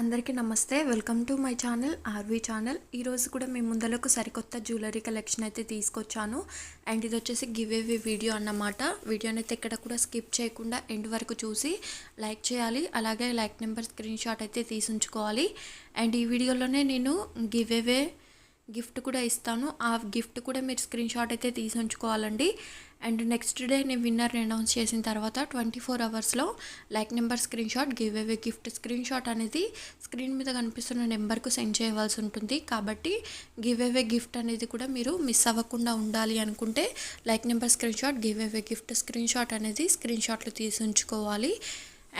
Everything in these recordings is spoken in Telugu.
అందరికీ నమస్తే. Welcome to my channel R V channel. ఈరోజు కూడా మీ ముందరకు సరికొత్త జ్యువెలరీ కలెక్షన్ అయితే తీసుకొచ్చాను. అండ్ ఇది వచ్చేసి గివ్ అవే వీడియో అన్నమాట. వీడియోని అయితే ఎక్కడ కూడా స్కిప్ చేయకుండా ఎండ్ వరకు చూసి లైక్ చేయాలి. అలాగే లైక్ నెంబర్ స్క్రీన్ షాట్ అయితే తీసి ఉంచుకోవాలి. అండ్ ఈ వీడియోలోనే నేను గివ్ అవే గిఫ్ట్ కూడా ఇస్తాను. ఆ గిఫ్ట్ కూడా మీరు స్క్రీన్ షాట్ అయితే తీసి ఉంచుకోవాలండి. అండ్ నెక్స్ట్ డే నేను విన్నర్ అనౌన్స్ చేసిన తర్వాత ట్వంటీ ఫోర్ అవర్స్లో like number screen shot give away gift screen shot అనేది స్క్రీన్ మీద కనిపిస్తున్న నెంబర్కు సెండ్ చేయవలసి ఉంటుంది. కాబట్టి గివ్ అవే గిఫ్ట్ అనేది కూడా మీరు మిస్ అవ్వకుండా ఉండాలి అనుకుంటే like number screen shot give away gift screen shot అనేది స్క్రీన్ షాట్లు తీసి ఉంచుకోవాలి.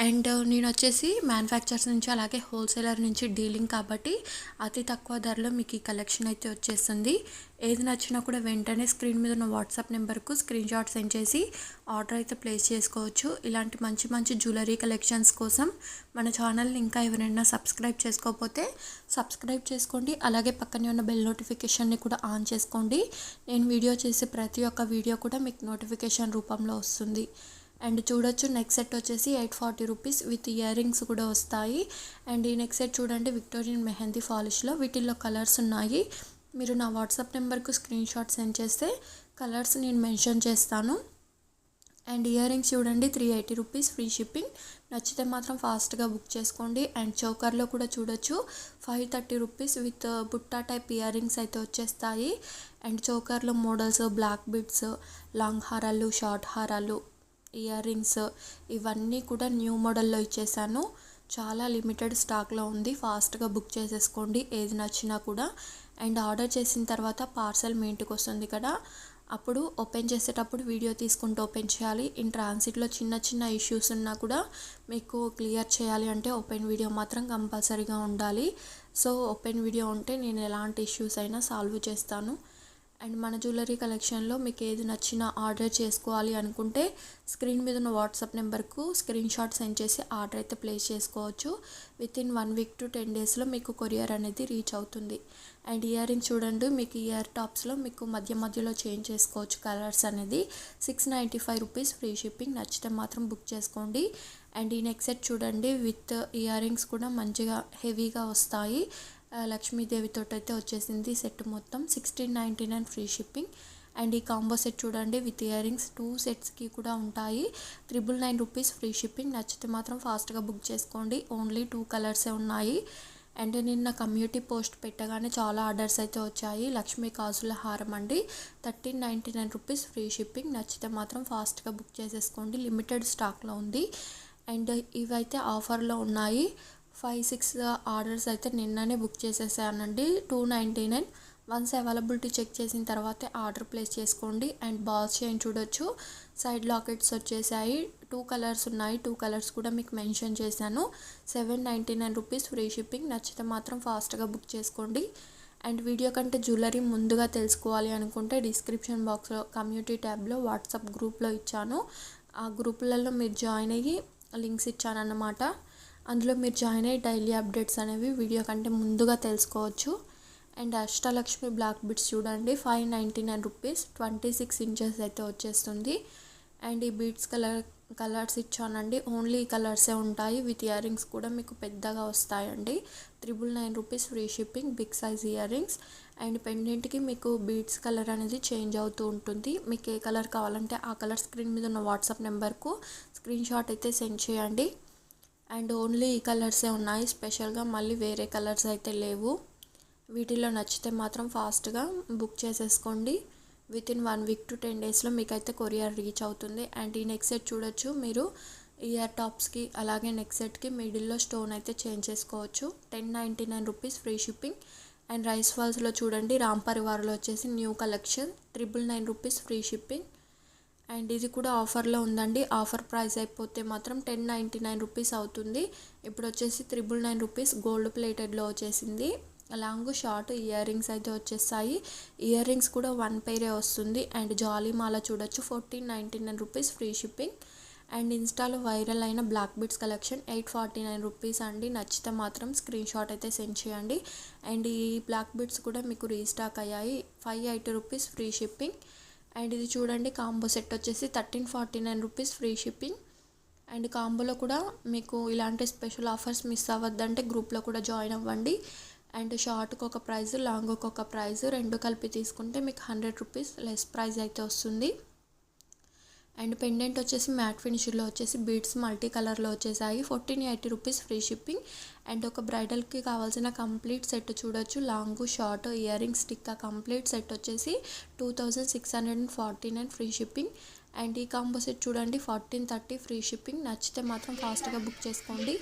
అండ్ నేను వచ్చేసి మ్యానుఫ్యాక్చర్స్ నుంచి అలాగే హోల్సేలర్ నుంచి డీలింగ్ కాబట్టి అతి తక్కువ ధరలో మీకు ఈ కలెక్షన్ అయితే వచ్చేస్తుంది. ఏది నచ్చినా కూడా వెంటనే స్క్రీన్ మీద ఉన్న వాట్సాప్ నెంబర్కు స్క్రీన్ షాట్ సెండ్ చేసి ఆర్డర్ అయితే ప్లేస్ చేసుకోవచ్చు. ఇలాంటి మంచి మంచి జ్యువెలరీ కలెక్షన్స్ కోసం మన ఛానల్ని ఇంకా ఎవరైనా సబ్స్క్రైబ్ చేసుకోకపోతే సబ్స్క్రైబ్ చేసుకోండి. అలాగే పక్కనే ఉన్న బెల్ నోటిఫికేషన్ని కూడా ఆన్ చేసుకోండి. నేను వీడియో చేసే ప్రతి ఒక్క వీడియో కూడా మీకు నోటిఫికేషన్ రూపంలో వస్తుంది. అండ్ చూడొచ్చు నెక్ సెట్ వచ్చేసి eight forty rupees with ear rings కూడా వస్తాయి. అండ్ ఈ నెక్ సెట్ చూడండి విక్టోరియన్ మెహందీ ఫాలిష్లో వీటిల్లో కలర్స్ ఉన్నాయి. మీరు నా వాట్సాప్ నెంబర్కు స్క్రీన్ షాట్ సెండ్ చేస్తే కలర్స్ నేను మెన్షన్ చేస్తాను. అండ్ ఇయర్ రింగ్స్ చూడండి three eighty rupees free shipping నచ్చితే మాత్రం ఫాస్ట్గా బుక్ చేసుకోండి. అండ్ చౌకర్లో కూడా చూడొచ్చు ఫైవ్ థర్టీ రూపీస్ విత్ బుట్టా టైప్ ఇయర్ రింగ్స్ అయితే వచ్చేస్తాయి. అండ్ చౌకర్లో మోడల్స్ బ్లాక్ బిట్స్ లాంగ్ హారాలు షార్ట్ హారాలు ఇయర్ రింగ్స్ ఇవన్నీ కూడా న్యూ మోడల్లో ఇచ్చేసాను. చాలా లిమిటెడ్ స్టాక్లో ఉంది. ఫాస్ట్గా బుక్ చేసేసుకోండి. ఏది నచ్చినా కూడా. అండ్ ఆర్డర్ చేసిన తర్వాత పార్సల్ మీ ఇంటికి వస్తుంది కదా. అప్పుడు ఓపెన్ చేసేటప్పుడు వీడియో తీసుకుంటూ ఓపెన్ చేయాలి. ఇన్ ట్రాన్సిట్లో చిన్న చిన్న ఇష్యూస్ ఉన్నా కూడా మీకు క్లియర్ చేయాలి అంటే ఓపెన్ వీడియో మాత్రం కంపల్సరీగా ఉండాలి. సో ఓపెన్ వీడియో ఉంటే నేను ఎలాంటి ఇష్యూస్ అయినా సాల్వ్ చేస్తాను. అండ్ మన జ్యువెలరీ కలెక్షన్లో మీకు ఏది నచ్చినా ఆర్డర్ చేసుకోవాలి అనుకుంటే స్క్రీన్ మీద ఉన్న వాట్సాప్ నెంబర్కు స్క్రీన్ షాట్ సెండ్ చేసి ఆర్డర్ అయితే ప్లేస్ చేసుకోవచ్చు. Within one week to ten డేస్లో మీకు కొరియర్ అనేది రీచ్ అవుతుంది. అండ్ ఇయర్ రింగ్ చూడండి మీకు ఇయర్ టాప్స్లో మీకు మధ్య మధ్యలో చేంజ్ చేసుకోవచ్చు కలర్స్ అనేది. Six ninety five rupees free shipping నచ్చితే మాత్రం బుక్ చేసుకోండి. అండ్ ఈ నెక్ సెట్ చూడండి విత్ ఇయర్ రింగ్స్ కూడా మంచిగా హెవీగా వస్తాయి. లక్ష్మీదేవితో అయితే వచ్చేసింది. సెట్ మొత్తం sixteen ninety nine free shipping and ఈ కాంబో సెట్ చూడండి విత్ ఇయరింగ్స్ టూ సెట్స్కి కూడా ఉంటాయి. Triple nine rupees free shipping నచ్చితే మాత్రం ఫాస్ట్గా బుక్ చేసుకోండి. ఓన్లీ టూ కలర్సే ఉన్నాయి. అండ్ నిన్న కమ్యూనిటీ పోస్ట్ పెట్టగానే చాలా ఆర్డర్స్ అయితే వచ్చాయి. లక్ష్మీ కాసుల హారం అండి. Thirteen ninety nine rupees free shipping నచ్చితే మాత్రం ఫాస్ట్గా బుక్ చేసేసుకోండి. లిమిటెడ్ స్టాక్లో ఉంది. అండ్ ఇవైతే ఆఫర్లో ఉన్నాయి. ఫైవ్ సిక్స్ ఆర్డర్స్ అయితే నిన్ననే బుక్ చేసేసానండి. Two ninety nine. Once availability check చేసిన తర్వాతే ఆర్డర్ ప్లేస్ చేసుకోండి. అండ్ బాల్స్ చేయని చూడొచ్చు. సైడ్ లాకెట్స్ వచ్చేసాయి. టూ కలర్స్ ఉన్నాయి. టూ కలర్స్ కూడా మీకు మెన్షన్ చేశాను. Seven ninety nine rupees free shipping. నచ్చితే మాత్రం ఫాస్ట్గా బుక్ చేసుకోండి. అండ్ వీడియో కంటే జ్యువెలరీ ముందుగా తెలుసుకోవాలి అనుకుంటే డిస్క్రిప్షన్ బాక్స్లో కమ్యూనిటీ ట్యాబ్లో వాట్సాప్ గ్రూప్లో ఇచ్చాను. ఆ గ్రూపులలో మీరు జాయిన్ అయ్యి లింక్స్ ఇచ్చానన్నమాట. అందులో మీరు జాయిన్ అయ్యి డైలీ అప్డేట్స్ అనేవి వీడియో కంటే ముందుగా తెలుసుకోవచ్చు. అండ్ అష్టలక్ష్మి బ్లాక్ బిట్స్ చూడండి. Five ninety nine rupees twenty six inches అయితే వచ్చేస్తుంది. అండ్ ఈ బీట్స్ కలర్ కలర్స్ ఇచ్చానండి. ఓన్లీ కలర్సే ఉంటాయి. విత్ ఇయర్ రింగ్స్ కూడా మీకు పెద్దగా వస్తాయండి. Triple nine rupees free shipping big size ear rings and పెండెంట్కి మీకు బీట్స్ కలర్ అనేది చేంజ్ అవుతూ ఉంటుంది. మీకు ఏ కలర్ కావాలంటే ఆ కలర్ స్క్రీన్ మీద ఉన్న వాట్సాప్ నెంబర్కు స్క్రీన్ షాట్ అయితే సెండ్ చేయండి. అండ్ ఓన్లీ ఈ కలర్సే ఉన్నాయి. స్పెషల్గా మళ్ళీ వేరే కలర్స్ అయితే లేవు. వీటిలో నచ్చితే మాత్రం ఫాస్ట్గా బుక్ చేసేసుకోండి. Within one week to ten డేస్లో మీకైతే కొరియర్ రీచ్ అవుతుంది. అండ్ ఈ నెక్ సెట్ చూడొచ్చు మీరు. ఇయర్ టాప్స్కి అలాగే నెక్ సెట్కి మిడిల్లో స్టోన్ అయితే చేంజ్ చేసుకోవచ్చు. Ten ninety nine rupees free shipping. And rice ఫాల్స్లో చూడండి రామ్ పరివార్లో వచ్చేసి new collection. Triple nine rupees free shipping. And ఇది కూడా ఆఫర్లో ఉందండి. ఆఫర్ ప్రైస్ అయిపోతే మాత్రం టెన్ నైంటీ నైన్ రూపీస్ అవుతుంది. ఇప్పుడు వచ్చేసి త్రిబుల్ నైన్ రూపీస్ గోల్డ్ ప్లేటెడ్లో వచ్చేసింది. లాంగ్ షార్ట్ ఇయర్ రింగ్స్ అయితే వచ్చేస్తాయి. ఇయర్ రింగ్స్ కూడా వన్ పేరే వస్తుంది. అండ్ జాలీ మాల చూడొచ్చు fourteen ninety nine rupees free shipping. And ఇన్స్టాలో వైరల్ అయిన black beads collection eight forty nine rupees అండి. నచ్చితే మాత్రం స్క్రీన్ షాట్ అయితే సెండ్ చేయండి. అండ్ ఈ బ్లాక్ బిట్స్ కూడా మీకు రీస్టాక్ అయ్యాయి. Five eighty rupees free shipping. And ఇది చూడండి కాంబో సెట్ వచ్చేసి thirteen forty nine rupees free shipping. And కాంబోలో కూడా మీకు ఇలాంటి స్పెషల్ ఆఫర్స్ మిస్ అవ్వద్దంటే గ్రూప్లో కూడా జాయిన్ అవ్వండి. అండ్ షార్ట్కి ఒక ప్రైజ్ లాంగ్కి ఒక ప్రైజ్ రెండు కలిపి తీసుకుంటే మీకు హండ్రెడ్ రూపీస్ లెస్ ప్రైజ్ అయితే వస్తుంది. అండ్ పెండెంట్ వచ్చేసి మ్యాట్ ఫినిష్లో వచ్చేసి బీడ్స్ మల్టీ కలర్లో వచ్చేసాయి. Fourteen eighty rupees free shipping. And ఒక బ్రైడల్కి కావాల్సిన కంప్లీట్ సెట్ చూడొచ్చు. Long short ear rings stick complete set వచ్చేసి two thousand six hundred and forty nine free shipping. And ఈ కాంబో సెట్ చూడండి ఫార్టీన్ థర్టీ ఫ్రీ షిప్పింగ్. నచ్చితే మాత్రం ఫాస్ట్గా బుక్ చేసుకోండి.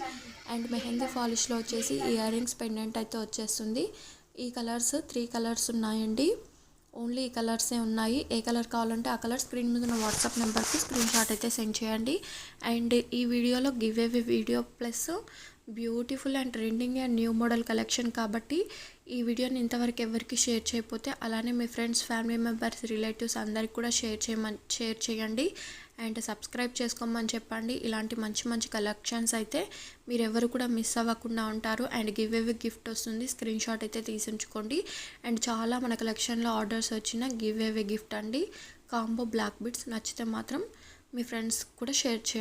అండ్ మెహందీ పాలిష్లో వచ్చేసి ఇయర్ రింగ్స్ పెండెంట్ అయితే వచ్చేస్తుంది. ఈ కలర్స్ త్రీ కలర్స్ ఉన్నాయండి. ఓన్లీ ఈ కలర్సే ఉన్నాయి. ఏ కలర్ కావాలంటే ఆ కలర్ స్క్రీన్ మీద ఉన్న వాట్సాప్ నెంబర్కి స్క్రీన్ షాట్ అయితే సెండ్ చేయండి. అండ్ ఈ వీడియోలో give away video plus beautiful and trending and new model collection కాబట్టి ఈ వీడియోని ఇంతవరకు ఎవరికి షేర్ చేయకపోతే అలానే మీ ఫ్రెండ్స్ ఫ్యామిలీ మెంబర్స్ రిలేటివ్స్ అందరికి కూడా షేర్ చేయమని షేర్ చేయండి. అండ్ సబ్స్క్రైబ్ చేసుకోమని చెప్పండి. ఇలాంటి మంచి మంచి కలెక్షన్స్ అయితే మీరు ఎవరు కూడా మిస్ అవ్వకుండా ఉంటారు. అండ్ గివ్ అవే గిఫ్ట్ వస్తుంది. స్క్రీన్ షాట్ అయితే తీసి ఉంచుకోండి. అండ్ చాలా మన కలెక్షన్లో ఆర్డర్స్ వచ్చిన గివ్ అవే గిఫ్ట్ అండి. కాంబో బ్లాక్ బిట్స్ నచ్చితే మాత్రం మీ ఫ్రెండ్స్ కూడా షేర్ చేయండి.